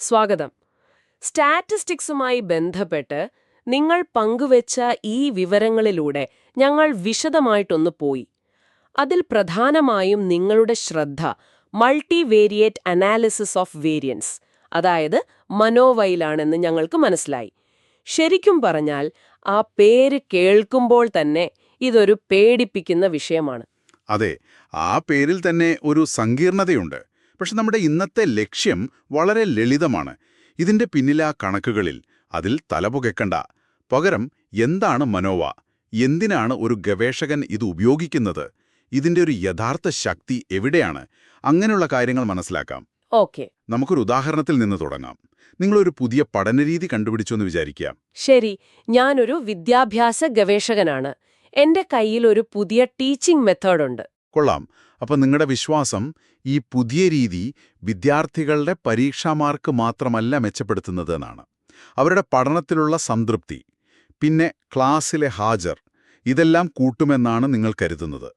സ്വാഗതം. സ്റ്റാറ്റിസ്റ്റിക്സുമായി ബന്ധപ്പെട്ട് നിങ്ങൾ പങ്കുവച്ച ഈ വിവരങ്ങളിലൂടെ ഞങ്ങൾ വിശദമായിട്ടൊന്ന് പോയി. അതിൽ പ്രധാനമായും നിങ്ങളുടെ ശ്രദ്ധ മൾട്ടിവേരിയേറ്റ് അനാലിസിസ് ഓഫ് വേരിയൻസ് അതായത് മനോവയിലാണെന്ന് ഞങ്ങൾക്ക് മനസ്സിലായി. ശരിക്കും പറഞ്ഞാൽ ആ പേര് കേൾക്കുമ്പോൾ തന്നെ ഇതൊരു പേടിപ്പിക്കുന്ന വിഷയമാണ്. അതെ ആ പേരിൽ തന്നെ ഒരു സങ്കീർണതയുണ്ട്. പക്ഷെ നമ്മുടെ ഇന്നത്തെ ലക്ഷ്യം വളരെ ലളിതമാണ്. ഇതിന്റെ പിന്നിലെ കണക്കുകളിൽ അതിൽ തലപുകയ്ക്കണ്ട. പകരം എന്താണ് മനോവ? എന്തിനാണ് ഒരു ഗവേഷകൻ ഇത് ഉപയോഗിക്കുന്നത്? ഇതിന്റെ ഒരു യഥാർത്ഥ ശക്തി എവിടെയാണ്? അങ്ങനെയുള്ള കാര്യങ്ങൾ മനസ്സിലാക്കാം. ഓക്കെ. നമുക്കൊരു ഉദാഹരണത്തിൽ നിന്ന് തുടങ്ങാം. നിങ്ങളൊരു പുതിയ പഠനരീതി കണ്ടുപിടിച്ചു എന്ന് വിചാരിക്കുക. ശരി. ഞാനൊരു വിദ്യാഭ്യാസ ഗവേഷകനാണ്. എന്റെ കയ്യിൽ ഒരു പുതിയ ടീച്ചിങ് മെത്തേഡ് ഉണ്ട് കൊള്ളാം. അപ്പം നിങ്ങളുടെ വിശ്വാസം ഈ പുതിയ രീതി വിദ്യാർത്ഥികളുടെ പരീക്ഷാ മാർക്ക് മാത്രമല്ല മെച്ചപ്പെടുത്തുന്നത് എന്നാണ്. അവരുടെ പഠനത്തിലുള്ള സംതൃപ്തി പിന്നെ ക്ലാസ്സിലെ ഹാജർ ഇതെല്ലാം കൂട്ടുമെന്നാണ് നിങ്ങൾ കരുതുന്നത്.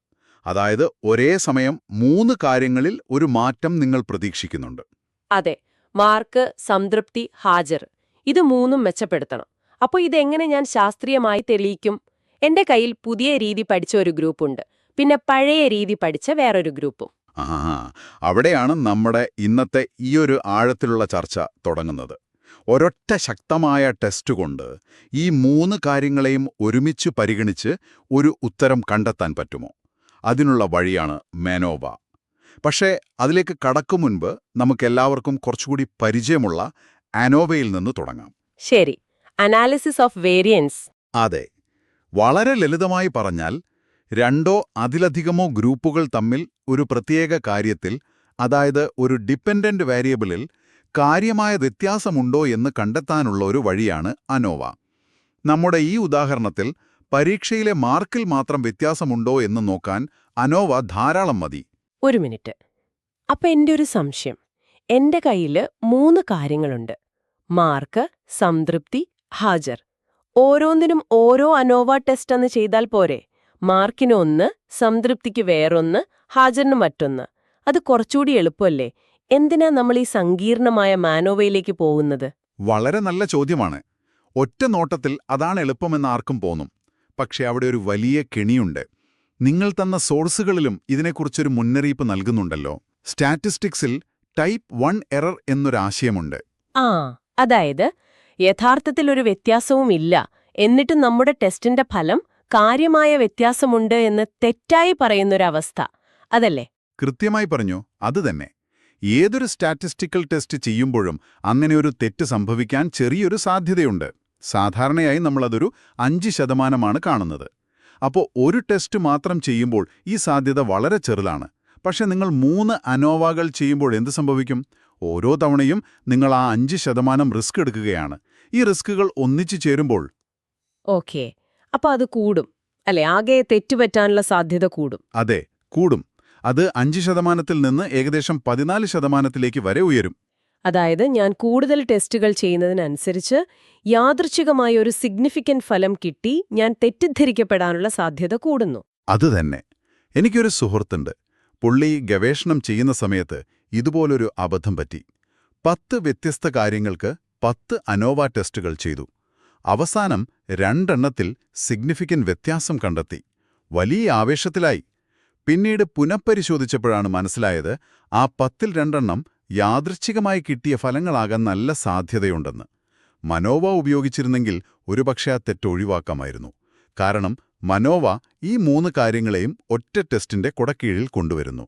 അതായത് ഒരേ സമയം മൂന്ന് കാര്യങ്ങളിൽ ഒരു മാറ്റം നിങ്ങൾ പ്രതീക്ഷിക്കുന്നുണ്ട്. അതെ മാർക്ക് സംതൃപ്തി ഹാജർ ഇത് മൂന്നും മെച്ചപ്പെടുത്തണം. അപ്പോൾ ഇതെങ്ങനെ ഞാൻ ശാസ്ത്രീയമായി തെളിയിക്കും? എന്റെ കയ്യിൽ പുതിയ രീതി പഠിച്ച ഒരു ഗ്രൂപ്പുണ്ട്. പിന്നെ പഴയ രീതി പഠിച്ച വേറൊരു ഗ്രൂപ്പും. ആ അവിടെയാണ് നമ്മുടെ ഇന്നത്തെ ഈ ഒരു ആഴത്തിലുള്ള ചർച്ച തുടങ്ങുന്നത്. ഒരൊറ്റ ശക്തമായ ടെസ്റ്റ് കൊണ്ട് ഈ മൂന്ന് കാര്യങ്ങളെയും ഒരുമിച്ച് പരിഗണിച്ച് ഒരു ഉത്തരം കണ്ടെത്താൻ പറ്റുമോ? അതിനുള്ള വഴിയാണ് മെനോവ. പക്ഷേ അതിലേക്ക് കടക്കും മുൻപ് നമുക്കെല്ലാവർക്കും കുറച്ചുകൂടി പരിചയമുള്ള അനോവയിൽ നിന്ന് തുടങ്ങാം. ശരി. Analysis of variance. അതെ. വളരെ ലളിതമായി പറഞ്ഞാൽ രണ്ടോ അതിലധികമോ ഗ്രൂപ്പുകൾ തമ്മിൽ ഒരു പ്രത്യേക കാര്യത്തിൽ അതായത് ഒരു ഡിപ്പെൻഡന്റ് വേരിയബിളിൽ കാര്യമായ വ്യത്യാസമുണ്ടോ എന്ന് കണ്ടെത്താനുള്ള ഒരു വഴിയാണ് അനോവ. നമ്മുടെ ഈ ഉദാഹരണത്തിൽ പരീക്ഷയിലെ മാർക്കിൽ മാത്രം വ്യത്യാസമുണ്ടോ എന്ന് നോക്കാൻ അനോവ ധാരാളം മതി. ഒരു മിനിറ്റ്. അപ്പൊ എന്റെ ഒരു സംശയം. എന്റെ കയ്യിൽ മൂന്ന് കാര്യങ്ങളുണ്ട്. മാർക്ക് സംതൃപ്തി ഹാജർ. ഓരോന്നിനും ഓരോ അനോവ ടെസ്റ്റ് എന്ന് ചെയ്താൽ പോരെ? മാർക്കിന് ഒന്ന് സംതൃപ്തിക്ക് വേറൊന്ന് ഹാജറിന് മറ്റൊന്ന്. അത് കുറച്ചുകൂടി എളുപ്പമല്ലേ? എന്തിനാ നമ്മൾ ഈ സങ്കീർണമായ മാനോവയിലേക്ക് പോകുന്നത്? വളരെ നല്ല ചോദ്യമാണ്. ഒറ്റ നോട്ടത്തിൽ അതാണ് എളുപ്പമെന്ന് ആർക്കും തോന്നും. പക്ഷേ അവിടെ ഒരു വലിയ കെണിയുണ്ട്. നിങ്ങൾ തന്ന സോഴ്സുകളിലും ഇതിനെക്കുറിച്ചൊരു മുന്നറിയിപ്പ് നൽകുന്നുണ്ടല്ലോ. സ്റ്റാറ്റിസ്റ്റിക്സിൽ ടൈപ്പ് വൺ എറർ എന്നൊരാശയമുണ്ട്. ആ അതായത് യഥാർത്ഥത്തിൽ ഒരു വ്യത്യാസവും ഇല്ല എന്നിട്ടും നമ്മുടെ ടെസ്റ്റിന്റെ ഫലം കാര്യമായ വ്യത്യാസമുണ്ട് എന്ന് തെറ്റായി പറയുന്നൊരവസ്ഥ. അതല്ലേ? കൃത്യമായി പറഞ്ഞു അതുതന്നെ ഏതൊരു സ്റ്റാറ്റിസ്റ്റിക്കൽ ടെസ്റ്റ് ചെയ്യുമ്പോഴും അങ്ങനെ ഒരു തെറ്റ് സംഭവിക്കാൻ ചെറിയൊരു സാധ്യതയുണ്ട്. സാധാരണയായി നമ്മളതൊരു അഞ്ച് ശതമാനമാണ് കാണുന്നത്. അപ്പോൾ ഒരു ടെസ്റ്റ് മാത്രം ചെയ്യുമ്പോൾ ഈ സാധ്യത വളരെ ചെറുതാണ്. പക്ഷെ നിങ്ങൾ മൂന്ന് അനോവകൾ ചെയ്യുമ്പോൾ എന്ത് സംഭവിക്കും? ഓരോ തവണയും നിങ്ങൾ ആ അഞ്ച് ശതമാനം റിസ്ക് എടുക്കുകയാണ്. ഈ റിസ്കുകൾ ഒന്നിച്ചു ചേരുമ്പോൾ ഓക്കെ. അപ്പൊ അത് കൂടും. അല്ലെ? ആകെ തെറ്റുപറ്റാനുള്ള സാധ്യത കൂടും. അതെ കൂടും. അത് അഞ്ച് ശതമാനത്തിൽ നിന്ന് ഏകദേശം പതിനാല് ശതമാനത്തിലേക്ക് വരെ ഉയരും. അതായത് ഞാൻ കൂടുതൽ ടെസ്റ്റുകൾ ചെയ്യുന്നതിനനുസരിച്ച് യാദൃച്ഛികമായ ഒരു സിഗ്നിഫിക്കന്റ് ഫലം കിട്ടി ഞാൻ തെറ്റിദ്ധരിക്കപ്പെടാനുള്ള സാധ്യത കൂടുന്നു. അത് തന്നെ. എനിക്കൊരു സുഹൃത്തുണ്ട്. പുള്ളി ഗവേഷണം ചെയ്യുന്ന സമയത്ത് ഇതുപോലൊരു അബദ്ധം പറ്റി. പത്ത് വ്യത്യസ്ത കാര്യങ്ങൾക്ക് പത്ത് അനോവ ടെസ്റ്റുകൾ ചെയ്തു. അവസാനം രണ്ടെണ്ണത്തിൽ സിഗ്നിഫിക്കന്റ് വ്യത്യാസം കണ്ടെത്തി. വലിയ ആവേശത്തിലായി. പിന്നീട് പുനഃപരിശോധിച്ചപ്പോഴാണ് മനസ്സിലായത് ആ പത്തിൽ രണ്ടെണ്ണം യാദൃച്ഛികമായി കിട്ടിയ ഫലങ്ങളാകാൻ നല്ല സാധ്യതയുണ്ടെന്ന്. മനോവ ഉപയോഗിച്ചിരുന്നെങ്കിൽ ഒരുപക്ഷെ ആ തെറ്റൊഴിവാക്കാമായിരുന്നു കാരണം മനോവ ഈ മൂന്ന് കാര്യങ്ങളെയും ഒറ്റ ടെസ്റ്റിന്റെ കുടക്കീഴിൽ കൊണ്ടുവരുന്നു.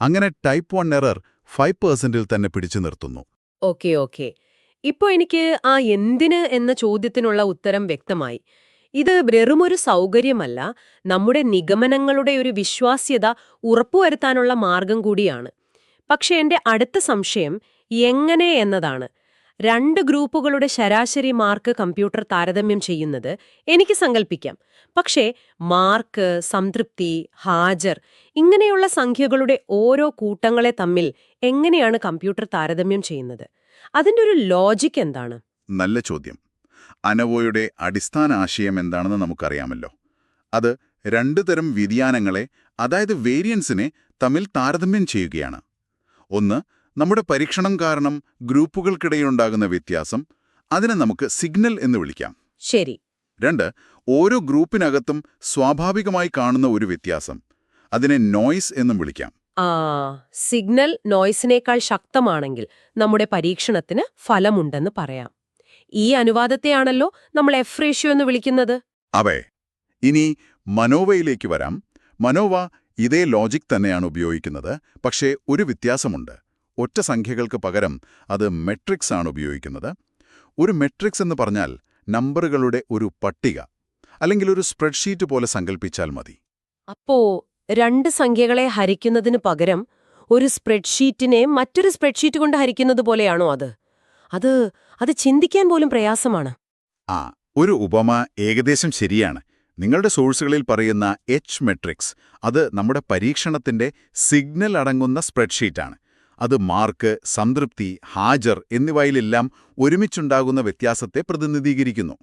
അങ്ങനെ ടൈപ്പ് വൺ എറർ ഫൈവ് പേഴ്സന്റിൽ തന്നെ പിടിച്ചു നിർത്തുന്നു. Okay okay. ഇപ്പോ എനിക്ക് ആ എന്തിന് എന്ന ചോദ്യത്തിനുള്ള ഉത്തരം വ്യക്തമായി. ഇത് വെറുമൊരു സൗകര്യമല്ല നമ്മുടെ നിഗമനങ്ങളുടെ ഒരു വിശ്വാസ്യത ഉറപ്പുവരുത്താനുള്ള മാർഗം കൂടിയാണ്. പക്ഷെ എന്റെ അടുത്ത സംശയം എങ്ങനെ എന്നതാണ്. രണ്ട് ഗ്രൂപ്പുകളുടെ ശരാശരി മാർക്ക് കമ്പ്യൂട്ടർ താരതമ്യം ചെയ്യുന്നത് എനിക്ക് സങ്കല്പിക്കാം പക്ഷേ മാർക്ക് സംതൃപ്തി ഹാജർ ഇങ്ങനെയുള്ള സംഖ്യകളുടെ ഓരോ കൂട്ടങ്ങളെ തമ്മിൽ എങ്ങനെയാണ് കമ്പ്യൂട്ടർ താരതമ്യം ചെയ്യുന്നത്? അതിന്റെ ഒരു ലോജിക് എന്താണ്? നല്ല ചോദ്യം. അനവോയുടെ അടിസ്ഥാന ആശയം എന്താണെന്ന് നമുക്കറിയാമല്ലോ. അത് രണ്ടു തരം വ്യതിയാനങ്ങളെ അതായത് വേരിയൻസിനെ തമ്മിൽ താരതമ്യം ചെയ്യുകയാണ്. ഒന്ന് നമ്മുടെ പരീക്ഷണം കാരണം ഗ്രൂപ്പുകൾക്കിടയിലുണ്ടാകുന്ന വ്യത്യാസം അതിനെ നമുക്ക് സിഗ്നൽ എന്ന് വിളിക്കാം. ശരി. രണ്ട് ഓരോ ഗ്രൂപ്പിനകത്തും സ്വാഭാവികമായി കാണുന്ന ഒരു വ്യത്യാസം അതിനെ നോയ്സ് എന്നും വിളിക്കാം. ആ സിഗ്നൽ നോയ്സിനേക്കാൾ ശക്തമാണെങ്കിൽ നമ്മുടെ പരീക്ഷണത്തിന് ഫലമുണ്ടെന്ന് പറയാം. ഈ അനുവാദത്തെയാണല്ലോ നമ്മൾ എഫ് റേഷ്യോ എന്ന് വിളിക്കുന്നത്. അതെ. ഇനി മനോവയിലേക്ക് വരാം. മനോവ ഇതേ ലോജിക് തന്നെയാണ് ഉപയോഗിക്കുന്നത്. പക്ഷേ ഒരു വ്യത്യാസമുണ്ട്. ഒറ്റ സംഖ്യകൾക്ക് പകരം അത് മെട്രിക്സ് ആണ് ഉപയോഗിക്കുന്നത്. ഒരു മെട്രിക്സ് എന്ന് പറഞ്ഞാൽ നമ്പറുകളുടെ ഒരു പട്ടിക. അല്ലെങ്കിൽ ഒരു സ്പ്രെഡ്ഷീറ്റ് പോലെ സങ്കല്പിച്ചാൽ മതി. അപ്പോ രണ്ട് സംഖ്യകളെ ഹരിക്കുന്നതിന് പകരം ഒരു സ്പ്രെഡ്ഷീറ്റിനെ മറ്റൊരു സ്പ്രെഡ്ഷീറ്റ് കൊണ്ട് ഹരിക്കുന്നത് പോലെയാണോ അത്? അത് അത് ചിന്തിക്കാൻ പോലും പ്രയാസമാണ്. ആ ഒരു ഉപമ ഏകദേശം ശരിയാണ്. നിങ്ങളുടെ സോഴ്സുകളിൽ പറയുന്ന എച്ച് മെട്രിക്സ് അത് നമ്മുടെ പരീക്ഷണത്തിന്റെ സിഗ്നൽ അടങ്ങുന്ന സ്പ്രെഡ്ഷീറ്റാണ്. അത് മാർക്ക് സംതൃപ്തി ഹാജർ എന്നിവയിലെല്ലാം ഒരുമിച്ചുണ്ടാകുന്ന വ്യത്യാസത്തെ പ്രതിനിധീകരിക്കുന്നു.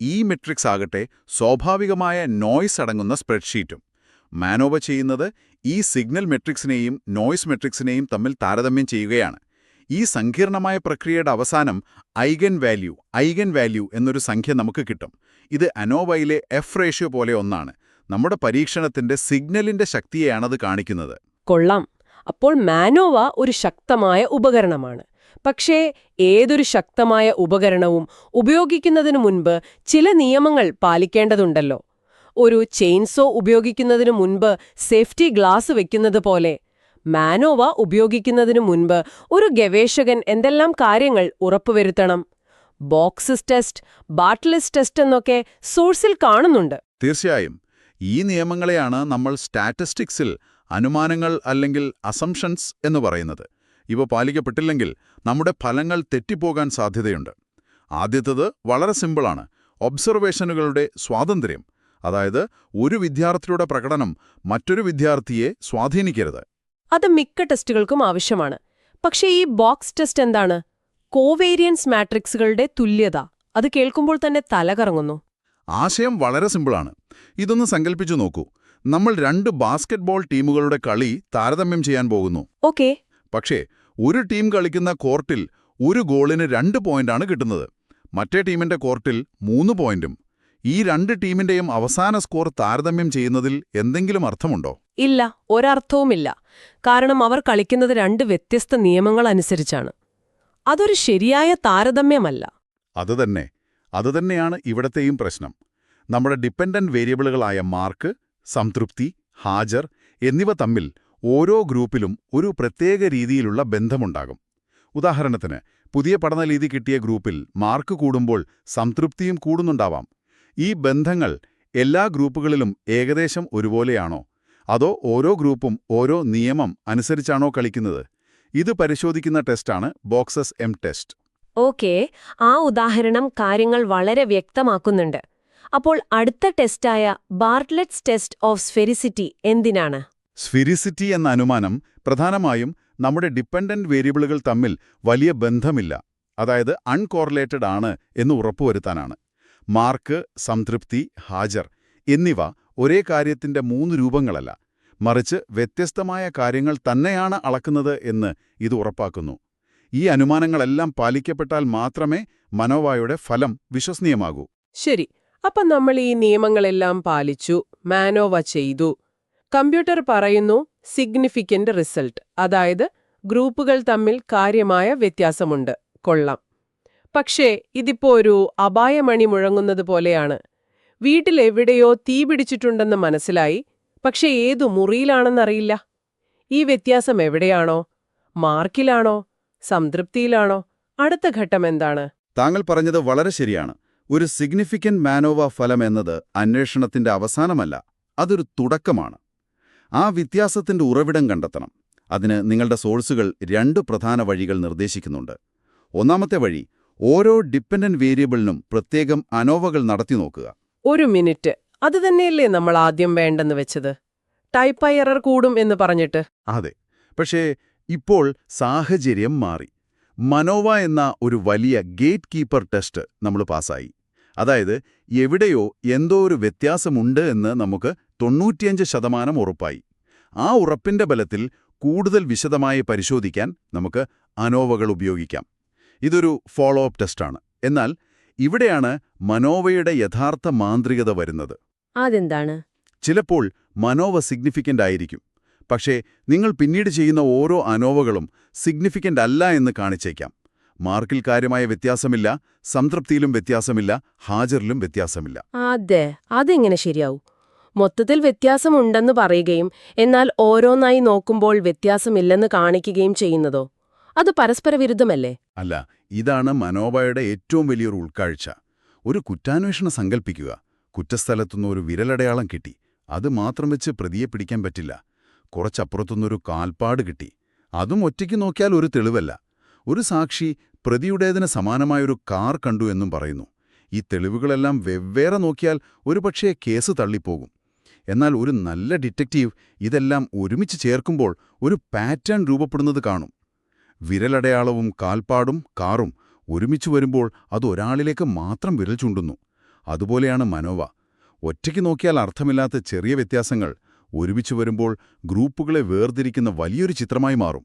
ഈ മെട്രിക്സ് ആകട്ടെ സ്വാഭാവികമായ നോയ്സ് അടങ്ങുന്ന സ്പ്രെഡ്ഷീറ്റും. മാനോവ ചെയ്യുന്നത് ഈ സിഗ്നൽ മെട്രിക്സിനെയും നോയ്സ് മെട്രിക്സിനെയും തമ്മിൽ താരതമ്യം ചെയ്യുകയാണ്. ഈ സങ്കീർണമായ പ്രക്രിയയുടെ അവസാനം ഐഗൻ വാല്യൂ ഐഗൻ വാല്യൂ എന്നൊരു സംഖ്യ നമുക്ക് കിട്ടും. ഇത് അനോവയിലെ എഫ് റേഷ്യോ പോലെ ഒന്നാണ്. നമ്മുടെ പരീക്ഷണത്തിന്റെ സിഗ്നലിന്റെ ശക്തിയെയാണത് കാണിക്കുന്നത്. കൊള്ളാം. അപ്പോൾ മാനോവ ഒരു ശക്തമായ ഉപകരണമാണ്. പക്ഷേ ഏതൊരു ശക്തമായ ഉപകരണവും ഉപയോഗിക്കുന്നതിനു മുൻപ് ചില നിയമങ്ങൾ പാലിക്കേണ്ടതുണ്ടല്ലോ. ഒരു ചെയിൻസോ ഉപയോഗിക്കുന്നതിനു മുൻപ് സേഫ്റ്റി ഗ്ലാസ് വെക്കുന്നത് പോലെ. മാനോവ ഉപയോഗിക്കുന്നതിനു മുൻപ് ഒരു ഗവേഷകൻ എന്തെല്ലാം കാര്യങ്ങൾ ഉറപ്പുവരുത്തണം? ബോക്സിസ് ടെസ്റ്റ് ബാട്ട്ലിസ് ടെസ്റ്റ് എന്നൊക്കെ സോഴ്സിൽ കാണുന്നുണ്ട്. തീർച്ചയായും. ഈ നിയമങ്ങളെയാണ് നമ്മൾ സ്റ്റാറ്റിസ്റ്റിക്സിൽ അനുമാനങ്ങൾ അല്ലെങ്കിൽ അസംഷൻസ് എന്ന് പറയുന്നത്. ഇവ പാലിക്കപ്പെട്ടില്ലെങ്കിൽ നമ്മുടെ ഫലങ്ങൾ തെറ്റിപ്പോകാൻ സാധ്യതയുണ്ട്. ആദ്യത്തത് വളരെ സിമ്പിളാണ്. ഒബ്സർവേഷനുകളുടെ സ്വാതന്ത്ര്യം. അതായത് ഒരു വിദ്യാർത്ഥിയുടെ പ്രകടനം മറ്റൊരു വിദ്യാർത്ഥിയെ സ്വാധീനിക്കരുത്. അത് മിക്ക ടെസ്റ്റുകൾക്കും ആവശ്യമാണ്. പക്ഷേ ഈ ബോക്സ് ടെസ്റ്റ് എന്താണ്? കോവേരിയൻസ് മാട്രിക്സുകളുടെ തുല്യത. അത് കേൾക്കുമ്പോൾ തന്നെ തലകറങ്ങുന്നു ആശയം വളരെ സിമ്പിളാണ്. ഇതൊന്ന് സങ്കല്പിച്ചു നോക്കൂ. നമ്മൾ രണ്ട് ബാസ്കറ്റ്ബോൾ ടീമുകളുടെ കളി താരതമ്യം ചെയ്യാൻ പോകുന്നു. ഓക്കെ. പക്ഷേ ഒരു ടീം കളിക്കുന്ന കോർട്ടിൽ ഒരു ഗോളിന് രണ്ട് പോയിന്റാണ് കിട്ടുന്നത്. മറ്റേ ടീമിന്റെ കോർട്ടിൽ മൂന്ന് പോയിന്റും ഈ രണ്ട് ടീമിന്റെയും അവസാന സ്കോർ താരതമ്യം ചെയ്യുന്നതിൽ എന്തെങ്കിലും അർത്ഥമുണ്ടോ? ഇല്ല ഒരർത്ഥവുമില്ല. കാരണം അവർ കളിക്കുന്നത് രണ്ട് വ്യത്യസ്ത നിയമങ്ങൾ അനുസരിച്ചാണ്. അതൊരു ശരിയായ താരതമ്യമല്ല. അതുതന്നെ അതുതന്നെയാണ് ഇവിടത്തെയും പ്രശ്നം. നമ്മുടെ ഡിപ്പെൻഡന്റ് വേരിയബിളുകളായ മാർക്ക് സംതൃപ്തി ഹാജർ എന്നിവ തമ്മിൽ ഓരോ ഗ്രൂപ്പിലും ഒരു പ്രത്യേക രീതിയിലുള്ള ബന്ധമുണ്ടാകും. ഉദാഹരണത്തിന് പുതിയ പഠനരീതി കിട്ടിയ ഗ്രൂപ്പിൽ മാർക്ക് കൂടുമ്പോൾ സംതൃപ്തിയും കൂടുന്നുണ്ടാവാം. ഈ ബന്ധങ്ങൾ എല്ലാ ഗ്രൂപ്പുകളിലും ഏകദേശം ഒരുപോലെയാണോ? അതോ ഓരോ ഗ്രൂപ്പും ഓരോ നിയമം അനുസരിച്ചാണോ കളിക്കുന്നത്? ഇത് പരിശോധിക്കുന്ന ടെസ്റ്റാണ് ബോക്സസ് എം ടെസ്റ്റ്. ഓക്കേ ആ ഉദാഹരണം കാര്യങ്ങൾ വളരെ വ്യക്തമാക്കുന്നുണ്ട്. അപ്പോൾ അടുത്ത ടെസ്റ്റായ ബാർട്ട്ലെറ്റ്സ് ടെസ്റ്റ് ഓഫ് സ്ഫെരിസിറ്റി എന്തിനാണ്? സ്ഫിരിസിറ്റി എന്ന അനുമാനം പ്രധാനമായും നമ്മുടെ ഡിപ്പെൻഡന്റ് വേരിയബിളുകൾ തമ്മിൽ വലിയ ബന്ധമില്ല. അതായത് അൺകോറിലേറ്റഡ് ആണ് എന്ന് ഉറപ്പുവരുത്താനാണ്. മാർക്ക് സംതൃപ്തി ഹാജർ എന്നിവ ഒരേ കാര്യത്തിന്റെ മൂന്ന് രൂപങ്ങളല്ല. മറിച്ച് വ്യത്യസ്തമായ കാര്യങ്ങൾ തന്നെയാണ് അളക്കുന്നത് എന്ന് ഇത് ഉറപ്പാക്കുന്നു. ഈ അനുമാനങ്ങളെല്ലാം പാലിക്കപ്പെട്ടാൽ മാത്രമേ മനോവായുടെ ഫലം വിശ്വസനീയമാകൂ. ശരി. അപ്പം നമ്മൾ ഈ നിയമങ്ങളെല്ലാം പാലിച്ചു മാനോവ ചെയ്തു. കമ്പ്യൂട്ടർ പറയുന്നു സിഗ്നിഫിക്കന്റ് റിസൾട്ട് അതായത് ഗ്രൂപ്പുകൾ തമ്മിൽ കാര്യമായ വ്യത്യാസമുണ്ട്. കൊള്ളാം. പക്ഷേ ഇതിപ്പോ ഒരു അപായമണി മുഴങ്ങുന്നത് പോലെയാണ്. വീട്ടിലെവിടെയോ തീ പിടിച്ചിട്ടുണ്ടെന്ന് മനസ്സിലായി പക്ഷേ ഏതു മുറിയിലാണെന്നറിയില്ല. ഈ വ്യത്യാസം എവിടെയാണോ? മാർക്കിലാണോ? സംതൃപ്തിയിലാണോ? അടുത്ത ഘട്ടം എന്താണ്? താങ്കൾ പറഞ്ഞത് വളരെ ശരിയാണ്. ഒരു സിഗ്നിഫിക്കന്റ് മാനോവ ഫലം എന്നത് അന്വേഷണത്തിന്റെ അവസാനമല്ല അതൊരു തുടക്കമാണ്. ആ വ്യത്യാസത്തിന്റെ ഉറവിടം കണ്ടെത്തണം. അതിന് നിങ്ങളുടെ സോഴ്സുകൾ രണ്ട് പ്രധാന വഴികൾ നിർദ്ദേശിക്കുന്നുണ്ട്. ഒന്നാമത്തെ വഴി ഓരോ ഡിപ്പെൻഡന്റ് വേരിയബിളിനും പ്രത്യേകം അനോവകൾ നടത്തി നോക്കുക. ഒരു മിനിറ്റ്. അത് തന്നെയല്ലേ നമ്മൾ ആദ്യം വേണ്ടെന്ന് വെച്ചത്? ടൈപ്പ് എറർ കൂടും എന്ന് പറഞ്ഞിട്ട്. അതെ. പക്ഷേ ഇപ്പോൾ സാഹചര്യം മാറി. മനോവ എന്ന ഒരു വലിയ ഗേറ്റ് കീപ്പർ ടെസ്റ്റ് നമ്മൾ പാസ്സായി. അതായത് എവിടെയോ എന്തോ ഒരു വ്യത്യാസമുണ്ട് എന്ന് നമുക്ക് തൊണ്ണൂറ്റിയഞ്ച് ശതമാനം ഉറപ്പായി. ആ ഉറപ്പിന്റെ ബലത്തിൽ കൂടുതൽ വിശദമായി പരിശോധിക്കാൻ നമുക്ക് അനോവകൾ ഉപയോഗിക്കാം. ഇതൊരു ഫോളോ അപ്പ് ടെസ്റ്റാണ് എന്നാൽ ഇവിടെയാണ് മനോവയുടെ യഥാർത്ഥ മാന്ത്രികത വരുന്നത്. അതെന്താണ്? ചിലപ്പോൾ മനോവ സിഗ്നിഫിക്കന്റ് ആയിരിക്കും. പക്ഷേ നിങ്ങൾ പിന്നീട് ചെയ്യുന്ന ഓരോ അനോവകളും സിഗ്നിഫിക്കന്റ് അല്ല എന്ന് കാണിച്ചേക്കാം. മാർക്കിൽ കാര്യമായ വ്യത്യാസമില്ല സംതൃപ്തിയിലും വ്യത്യാസമില്ല ഹാജറിലും വ്യത്യാസമില്ല. അതെ അതെങ്ങനെ ശരിയാവും? മൊത്തത്തിൽ വ്യത്യാസമുണ്ടെന്ന് പറയുകയും എന്നാൽ ഓരോന്നായി നോക്കുമ്പോൾ വ്യത്യാസമില്ലെന്ന് കാണിക്കുകയും ചെയ്യുന്നതോ? അത് പരസ്പര വിരുദ്ധമല്ലേ അല്ല ഇതാണ് മനോബയുടെ ഏറ്റവും വലിയൊരു ഉൾക്കാഴ്ച. ഒരു കുറ്റാന്വേഷണം സങ്കല്പിക്കുക കുറ്റസ്ഥലത്തുനിന്ന് ഒരു വിരലടയാളം കിട്ടി. അത് മാത്രം വെച്ച് പ്രതിയെ പിടിക്കാൻ പറ്റില്ല. കുറച്ചപ്പുറത്തുനിന്നൊരു കാൽപ്പാട് കിട്ടി. അതും ഒറ്റയ്ക്ക് നോക്കിയാൽ ഒരു തെളിവല്ല. ഒരു സാക്ഷി പ്രതിയുടേതിന് സമാനമായൊരു കാർ കണ്ടു എന്നും പറയുന്നു. ഈ തെളിവുകളെല്ലാം വെവ്വേറെ നോക്കിയാൽ ഒരുപക്ഷേ കേസ് തള്ളിപ്പോകും. എന്നാൽ ഒരു നല്ല ഡിറ്റക്റ്റീവ് ഇതെല്ലാം ഒരുമിച്ച് ചേർക്കുമ്പോൾ ഒരു പാറ്റേൺ രൂപപ്പെടുന്നത് കാണും. വിരലടയാളവും കാൽപ്പാടും കാറും ഒരുമിച്ച് വരുമ്പോൾ അത് ഒരാളിലേക്ക് മാത്രം വിരൽ ചൂണ്ടുന്നു. അതുപോലെയാണ് മനോവ. ഒറ്റയ്ക്ക് നോക്കിയാൽ അർത്ഥമില്ലാത്ത ചെറിയ വ്യത്യാസങ്ങൾ. ഒരുമിച്ച് വരുമ്പോൾ ഗ്രൂപ്പുകളെ വേർതിരിക്കുന്ന വലിയൊരു ചിത്രമായി മാറും.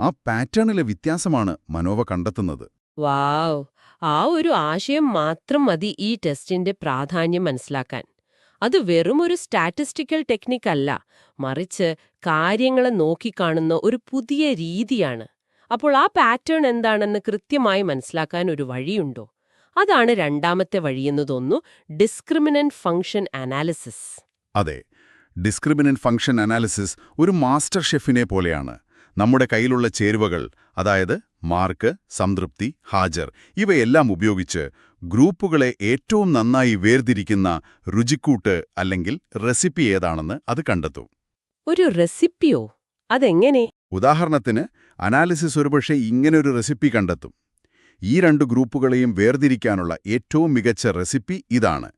ആ പാറ്റേണിലെ വ്യത്യാസമാണ് മനോവ കണ്ടെത്തുന്നത്. വാവ്! ആ ഒരു ആശയം മാത്രം മതി ഈ ടെസ്റ്റിന്റെ പ്രാധാന്യം മനസ്സിലാക്കാൻ. അത് വെറും ഒരു സ്റ്റാറ്റിസ്റ്റിക്കൽ ടെക്നിക്കല്ല. മറിച്ച് കാര്യങ്ങളെ നോക്കിക്കാണുന്ന ഒരു പുതിയ രീതിയാണ്. അപ്പോൾ ആ പാറ്റേൺ എന്താണെന്ന് കൃത്യമായി മനസ്സിലാക്കാൻ ഒരു വഴിയുണ്ടോ? അതാണ് രണ്ടാമത്തെ വഴിയെന്ന് തോന്നുന്നു ഡിസ്ക്രിമിനന്റ് ഫംഗ്ഷൻ അനാലിസിസ് അതെ ഡിസ്ക്രിമിനന്റ് ഫംഗ്ഷൻ അനാലിസിസ് ഒരു മാസ്റ്റർ ഷെഫിനെ പോലെയാണ്. നമ്മുടെ കയ്യിലുള്ള ചേരുവകൾ അതായത് മാർക്ക് സംതൃപ്തി ഹാജർ ഇവയെല്ലാം ഉപയോഗിച്ച് ഗ്രൂപ്പുകളെ ഏറ്റവും നന്നായി വേർതിരിക്കുന്ന രുചിക്കൂട്ട് അല്ലെങ്കിൽ റെസിപ്പി ഏതാണെന്ന് അത് കണ്ടെത്തും. ഒരു റെസിപ്പിയോ അതെങ്ങനെ? ഉദാഹരണത്തിന് അനാലിസിസ് ഒരുപക്ഷെ ഇങ്ങനൊരു റെസിപ്പി കണ്ടെത്തും. ഈ രണ്ട് ഗ്രൂപ്പുകളെയും വേർതിരിക്കാനുള്ള ഏറ്റവും മികച്ച റെസിപ്പി ഇതാണ്.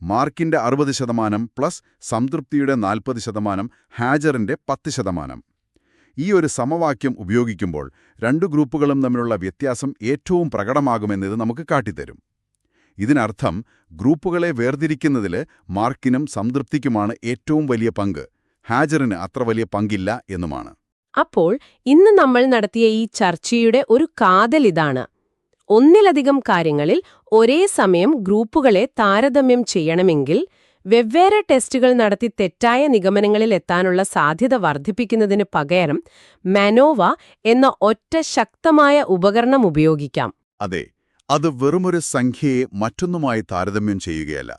മാർക്കിന്റെ അറുപത് ശതമാനം പ്ലസ് സംതൃപ്തിയുടെ നാൽപ്പത് ശതമാനം ഹാജറിന്റെ പത്ത് ശതമാനം. ഈ ഒരു സമവാക്യം ഉപയോഗിക്കുമ്പോൾ രണ്ട് ഗ്രൂപ്പുകളും തമ്മിലുള്ള വ്യത്യാസം ഏറ്റവും പ്രകടമാകുമെന്നത് നമുക്ക് കാട്ടിത്തരും. ഇതിനർത്ഥം ഗ്രൂപ്പുകളെ വേർതിരിക്കുന്നതിൽ മാർക്കിനും സംതൃപ്തിക്കുമാണ് ഏറ്റവും വലിയ പങ്ക്. ഹാജറിന് അത്ര വലിയ പങ്കില്ല എന്നുമാണ്. അപ്പോൾ ഇന്ന് നമ്മൾ നടത്തിയ ഈ ചർച്ചയുടെ ഒരു കാതൽ ഇതാണ്. ഒന്നിലധികം കാര്യങ്ങളിൽ ഒരേ സമയം ഗ്രൂപ്പുകളെ താരതമ്യം ചെയ്യണമെങ്കിൽ വെവ്വേറെ ടെസ്റ്റുകൾ നടത്തി തെറ്റായ നിഗമനങ്ങളിൽ എത്താനുള്ള സാധ്യത വർദ്ധിപ്പിക്കുന്നതിന് പകരം മനോവ എന്ന ഒറ്റ ശക്തമായ ഉപകരണം ഉപയോഗിക്കാം. അതെ അത് വെറുമൊരു സംഖ്യയെ മറ്റൊന്നുമായി താരതമ്യം ചെയ്യുകയല്ല.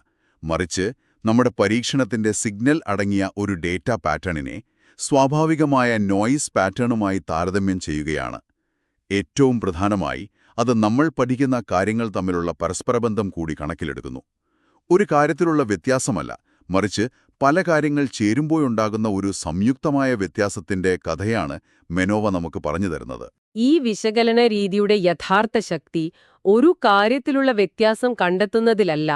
മറിച്ച് നമ്മുടെ പരീക്ഷണത്തിന്റെ സിഗ്നൽ അടങ്ങിയ ഒരു ഡേറ്റ പാറ്റേണിനെ സ്വാഭാവികമായ നോയിസ് പാറ്റേണുമായി താരതമ്യം ചെയ്യുകയാണ്. ഏറ്റവും പ്രധാനമായി അത് നമ്മൾ പഠിക്കുന്ന കാര്യങ്ങൾ തമ്മിലുള്ള പരസ്പരബന്ധം കൂടി കണക്കിലെടുക്കുന്നു. ഒരു കാര്യത്തിലുള്ള വ്യത്യാസമല്ല മറിച്ച് പല കാര്യങ്ങൾ ചേരുമ്പോഴുണ്ടാകുന്ന ഒരു സംയുക്തമായ വ്യത്യാസത്തിന്റെ കഥയാണ് മെനോവ നമുക്ക് പറഞ്ഞു തരുന്നത്. ഈ വിശകലന രീതിയുടെ യഥാർത്ഥ ശക്തി ഒരു കാര്യത്തിലുള്ള വ്യത്യാസം കണ്ടെത്തുന്നതിലല്ല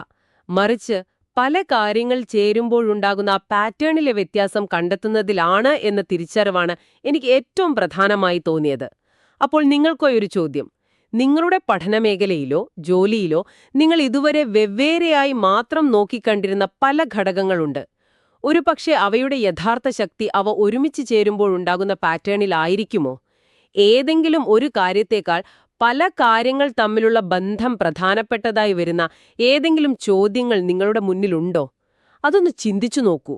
മറിച്ച് പല കാര്യങ്ങൾ ചേരുമ്പോഴുണ്ടാകുന്ന ആ പാറ്റേണിലെ വ്യത്യാസം കണ്ടെത്തുന്നതിലാണ് എന്ന തിരിച്ചറിവാണ് എനിക്ക് ഏറ്റവും പ്രധാനമായി തോന്നിയത്. അപ്പോൾ നിങ്ങൾക്കൊരു ചോദ്യം. നിങ്ങളുടെ പഠനമേഖലയിലോ ജോലിയിലോ നിങ്ങൾ ഇതുവരെ വെവ്വേറെയായി മാത്രം നോക്കിക്കണ്ടിരുന്ന പല ഘടകങ്ങളുണ്ട്. ഒരുപക്ഷെ അവയുടെ യഥാർത്ഥ ശക്തി അവ ഒരുമിച്ച് ചേരുമ്പോഴുണ്ടാകുന്ന പാറ്റേണിലായിരിക്കുമോ? ഏതെങ്കിലും ഒരു കാര്യത്തേക്കാൾ പല കാര്യങ്ങൾ തമ്മിലുള്ള ബന്ധം പ്രധാനപ്പെട്ടതായി വരുന്ന ഏതെങ്കിലും ചോദ്യങ്ങൾ നിങ്ങളുടെ മുന്നിലുണ്ടോ? അതൊന്ന് ചിന്തിച്ചു നോക്കൂ.